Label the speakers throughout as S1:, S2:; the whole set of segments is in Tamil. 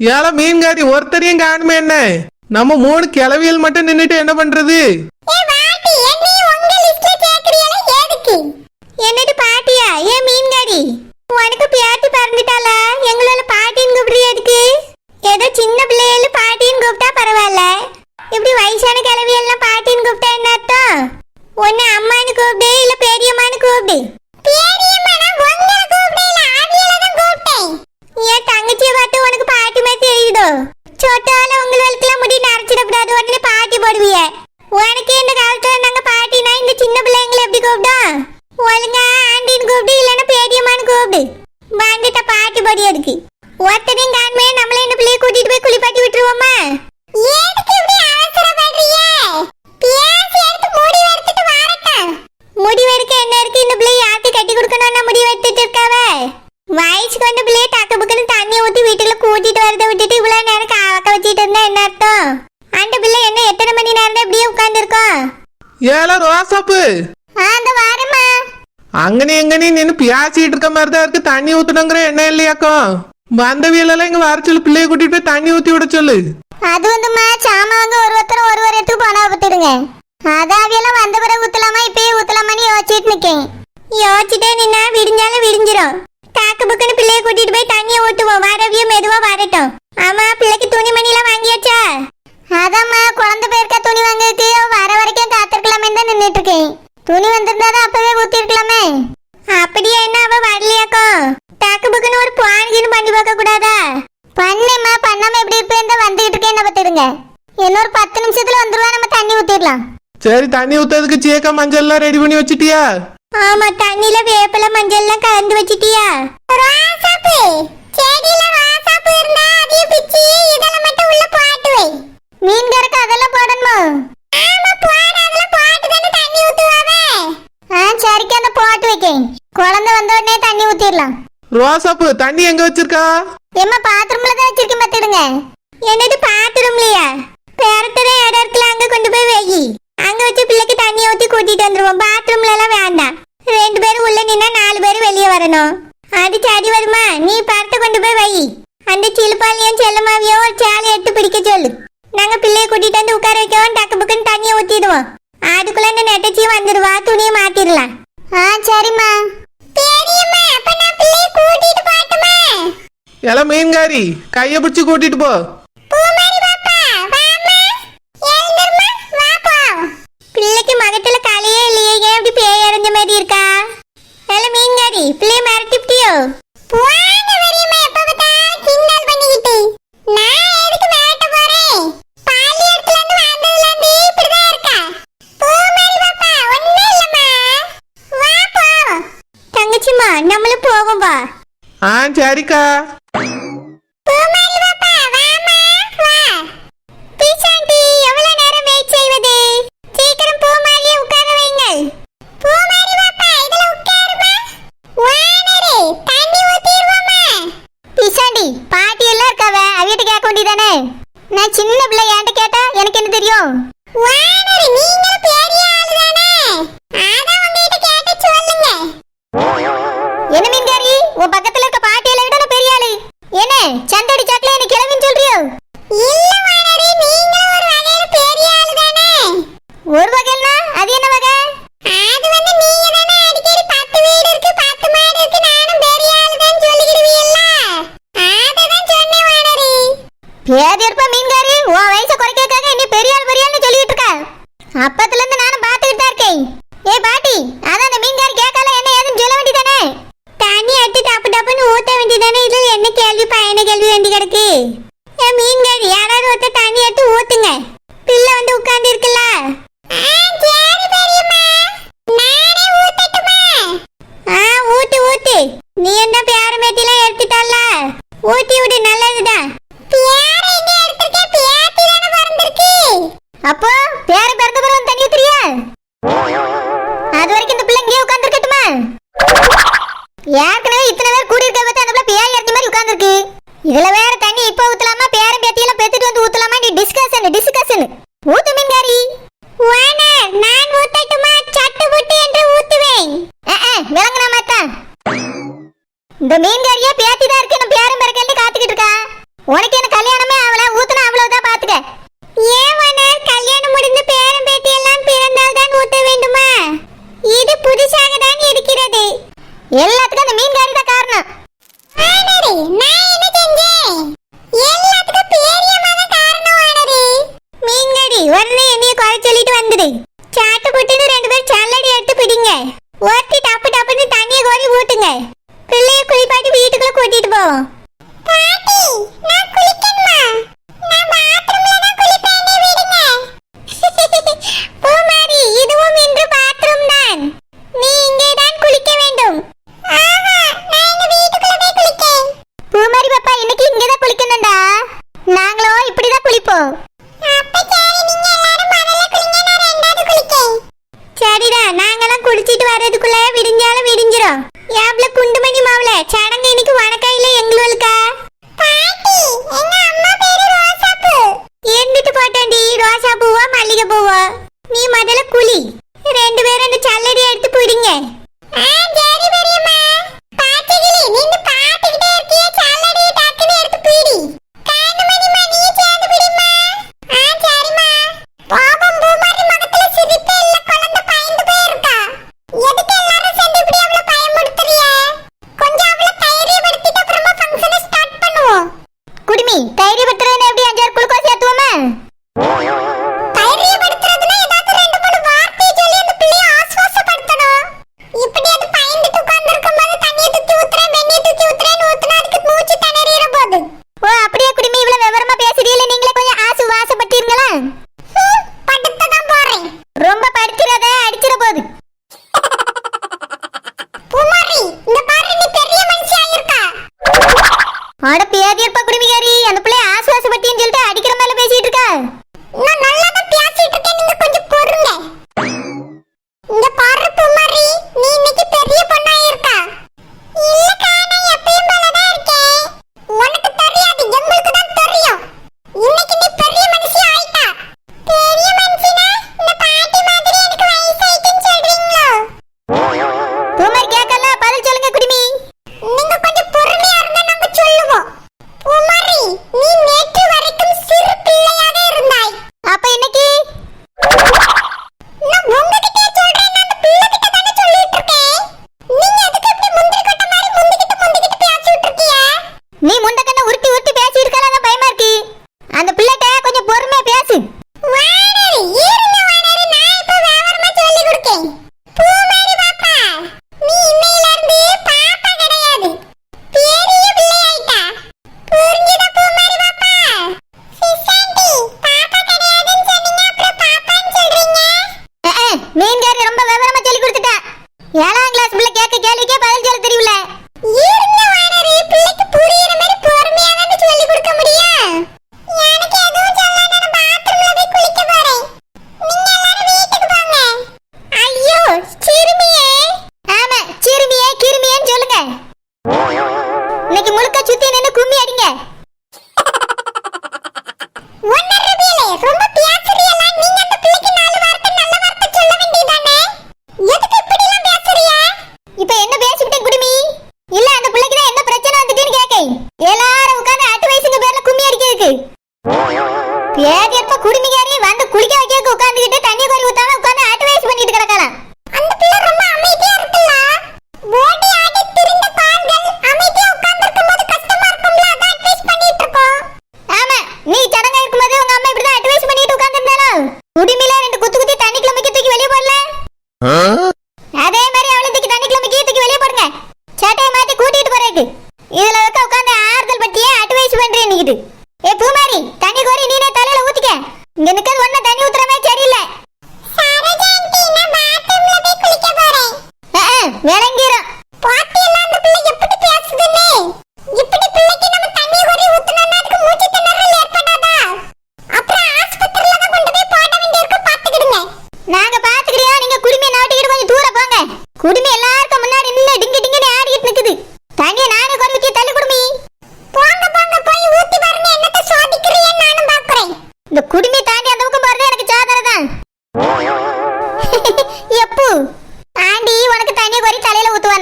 S1: ஏழை மீன்காரி ஒருத்தரையும் காணுமே என்ன? நம்ம மூணு கிளவியல் மட்டும் நின்னுட்டு என்ன பண்றது
S2: என்னது பாட்டியா ஏன் மீன்காரி உனக்கு பேத்தி பறந்துட்டாளா எங்களால பாட்டின்னு கூப்பிடுறியா அதுக்கு ஏதோ சின்ன பிள்ளைகள பாட்டின்னு கூப்பிட்டா பரவாயில்ல இப்படி வயசான கிழவி எல்லாம் பாட்டின்னு கூப்பிட்டா என்ன அர்த்தம் ஒன்னு அம்மான்னு கூப்பிடு இல்ல பெரியம்மான்னு கூப்பிடு என் தங்கச்சியை பார்த்து உனக்கு பாட்டி மாதிரி தெரியுதோ சொட்டால உங்களுக்கெல்லாம் முடி நரைச்சிடக்கூடாது உடனே பாட்டி போடுவிய உனக்கு இந்த காலத்துல நாங்க பாட்டினா இந்த சின்ன பிள்ளைங்களை எப்படி கூப்பிட்டோம் ஒழுங்கா ஆண்டின்னு கூப்பிடு இல்லைன்னா பெரியம்மான்னு கூப்பிடு வந்துட்ட பாட்டி பொடி இருக்கு ஒருத்தனையும் காண்மே நம்மள இந்த பிள்ளைய கூட்டிட்டு போய் குளிப்பாட்டி விட்டுருவோமா எதுக்கு இப்படி அவசரப்படுறீங்க பேசி எடுத்து முடி எடுத்துட்டு வரட்டும் முடிவெடுக்க என்ன இருக்கு இந்த பிள்ளை யாத்தி கட்டி கொடுக்கணும்னா முடிவு எடுத்துட்டு இருக்காவ வயசுக்கு வந்த பிள்ளைய டக்கு புக்குன்னு தண்ணி ஊத்தி வீட்டுல கூட்டிட்டு வரத விட்டுட்டு இவ்வளவு நேரம் காவக்க வச்சிட்டு இருந்தா என்ன அர்த்தம்? அந்த பிள்ளை என்ன எத்தனை மணி நேரம் தான் இப்படியே உட்கார்ந்து இருக்கோம்
S1: ஏல ரோசாப்பு
S2: அந்த வாரமா
S1: அங்கனே எங்கனே நின்னு பியாசிட்டு இருக்க மாதிரி தான் இருக்கு. தண்ணி ஊத்தணுங்கிற எண்ணம் இல்லையாக்கும் வந்தவியலெல்லாம் இங்க வர சொல்லு. பிள்ளைய கூட்டிட்டு போய் தண்ணி ஊத்தி விட சொல்லு.
S2: அது வந்துமா சாமாங்க ஒரு ஒருத்தர் ஒரு ஒரு இடத்துக்கு போனா பத்துடுங்க அதான் அவையெல்லாம் வந்த பிறகு ஊத்தலாமா இப்பயே ஊத்தலாமான்னு யோசிச்சுட்டு நிக்கேன். யோசிச்சுட்டே நின்னா விடிஞ்சாலும் விடிஞ்சிரும். தாக்கு புக்குன்னு பிள்ளைய கூட்டிட்டு போய் தண்ணியை ஊத்துவோம். வரவிய மெதுவா வரட்டும். ஆமா பிள்ளைக்கு துணி மணிலாம் வாங்கியாச்சா? அதாம்மா குழந்தை பேருக்கா துணி வாங்கிருக்கு வர வரைக்கும் காத்திருக்கலாமே தான் நின்னுட்டு இருக்கேன் துணி வந்திருந்தாதான் அப்பவே ஊத்திருக்கலாமே. அப்படியே என்ன அவ வரலையாக்கோ? தாக்கு புக்குன்னு ஒரு பான்கின்னு பண்ணி பார்க்க கூடாதா? பண்ணேம்மா பண்ணாம எப்படி இருப்பேன் வந்துகிட்டு இருக்கேன் என்ன பத்திடுங்க இன்னொரு பத்து நிமிஷத்துல வந்துருவா நம்ம தண்ணி ஊத்திடலாம்.
S1: சரி தண்ணி ஊத்துறதுக்கு சீக்க மஞ்சள் எல்லாம் ரெடி பண்ணி வச்சிட்டியா?
S2: ஆமா தண்ணில வேப்பில மஞ்சள் எல்லாம் கலந்து வச்சிட்டியா? ராசாப்பு செடியில ராசாப்பு இருந்தா அதையும் பிச்சி இதெல்லாம் மட்டும் உள்ள போட்டு வை. மீன் கறக்க அதெல்லாம் போடணுமா? ஆமா போட போட்டு தானே தண்ணி ஊத்துவாவே. ஆ சரிக்கு அந்த போட்டு வைக்கேன் குழந்தை வந்த உடனே தண்ணி ஊத்திடலாம்.
S1: ரோசாப்பு தண்ணி எங்க வச்சிருக்கா?
S2: எம்மா பாத்ரூம்ல தான் வச்சிருக்கேன் பாத்துடுங்க. என்னது பாத்ரூம்லயா? பேரத்தர இடம் இருக்குல்ல அங்க கொண்டு போய் வை. కొట్టిట్టు పో. என்ன கேள்வி வேண்டி கிடக்கு? அந்த மீன்காரி தான் காரணம். Daniel. ¿Eh?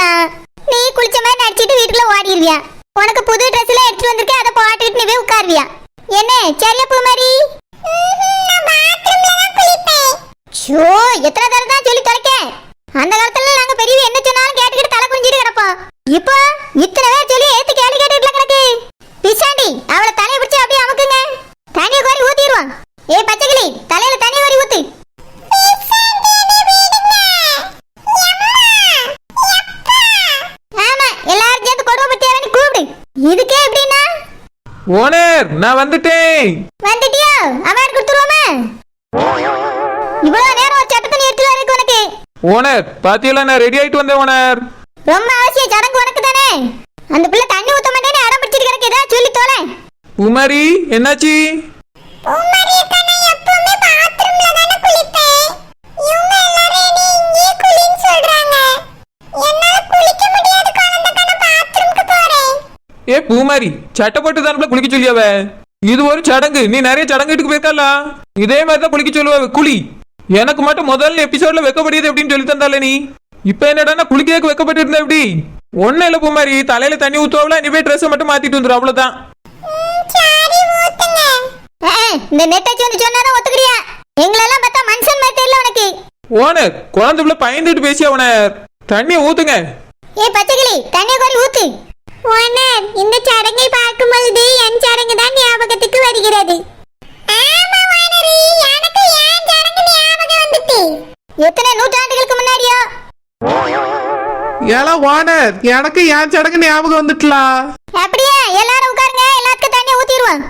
S2: ஊத்துவானா நீ குளிச்ச மாதிரி நடிச்சிட்டு வீட்டுக்குள்ள ஓடிடுவியா? உனக்கு புது ட்ரெஸ் எல்லாம் எடுத்துட்டு வந்திருக்க அதை போட்டுட்டு நீ போய் உட்காருவியா? என்ன சரியா பூ மாதிரி? ஷோ எத்தனை தடவை தான் சொல்லி தொலைக்க அந்த காலத்துல நாங்க பெரியவ என்ன சொன்னாலும் கேட்டுக்கிட்டு தலை குனிஞ்சிட்டு கிடப்போம். இப்போ இத்தனை பேர் சொல்லி ஏத்து கேள்வி கேட்டுட்டு கிடக்கு பிசாண்டி அவளை தலையை பிடிச்சு அப்படியே அமுக்குங்க தண்ணி கோரி ஊத்திடுவான் ஏய் பச்சைக்கிளி தலையில தண்ணி கோரி ஊத்து ஆமா எல்லாரும் சேர்ந்து கொடுமை பத்தியாரன்னு கூப்பிடு இதுக்கே எப்படின்னா
S1: ஓனர் நான் வந்துட்டேன்.
S2: வந்துட்டியோ? அவார்டு கொடுத்துருவோமா. இவ்வளவு நேரம் ஒரு சட்டத்தை எடுத்துட்டு வரக்கு உனக்கு.
S1: ஓனர் பாத்தியெல்லாம் நான் ரெடி ஆயிட்டு வந்தேன் ஓனர்.
S2: ரொம்ப அவசியம் சடங்கு உனக்கு தானே. அந்த பிள்ளை தண்ணி ஊத்த மாட்டேன்னு அடம் பிடிச்சிட்டு கிடக்கு. ஏதாவது சொல்லி தோலை.
S1: உமாரி என்னாச்சு? ஏ பூமாரி சட்டை போட்டு தானே குளிக்க சொல்லியாவ? இது ஒரு சடங்கு. நீ நிறைய சடங்குக்கு போயிருக்கல இதே மாதிரி தான் குளிக்க சொல்லுவ குளி. எனக்கு மட்டும் முதல்ல எபிசோட்ல வைக்கப்படுது எப்படின்னு சொல்லி தந்தால நீ. இப்ப என்னடா குளிக்க வைக்கப்பட்டு இருந்தா எப்படி? ஒண்ணு இல்ல பூமாரி. தலையில தண்ணி ஊத்துவாவில நீ போய் ட்ரெஸ் மட்டும் மாத்திட்டு வந்துடும் அவ்வளவுதான்.
S2: இந்த நெட்டச்சி வந்து சொன்னாதான் ஒத்துக்கிறியா? எங்களெல்லாம் பார்த்தா மனுஷன் மாதிரி தெரியல உனக்கு.
S1: ஓனர் குழந்தை பிள்ளை பயந்துட்டு பேசியா ஓனர்? தண்ணியை ஊத்துங்க.
S2: ஏ பச்சைக்கிளி தண்ணி கோரி ஊத்து. ஓனர் இந்த சடங்கை பார்க்கும் பொழுது என் சடங்கு தான் ஞாபகத்துக்கு வருகிறது. எத்தனை நூற்றாண்டுகளுக்கு முன்னாடியோ?
S1: ஏலா ஓனர் எனக்கு ஏன் சடங்கு ஞாபகம் வந்துட்டலா?
S2: அப்படியே? எல்லாரும் உட்காருங்க எல்லாத்துக்கும் தண்ணி ஊத்திடுவோம்.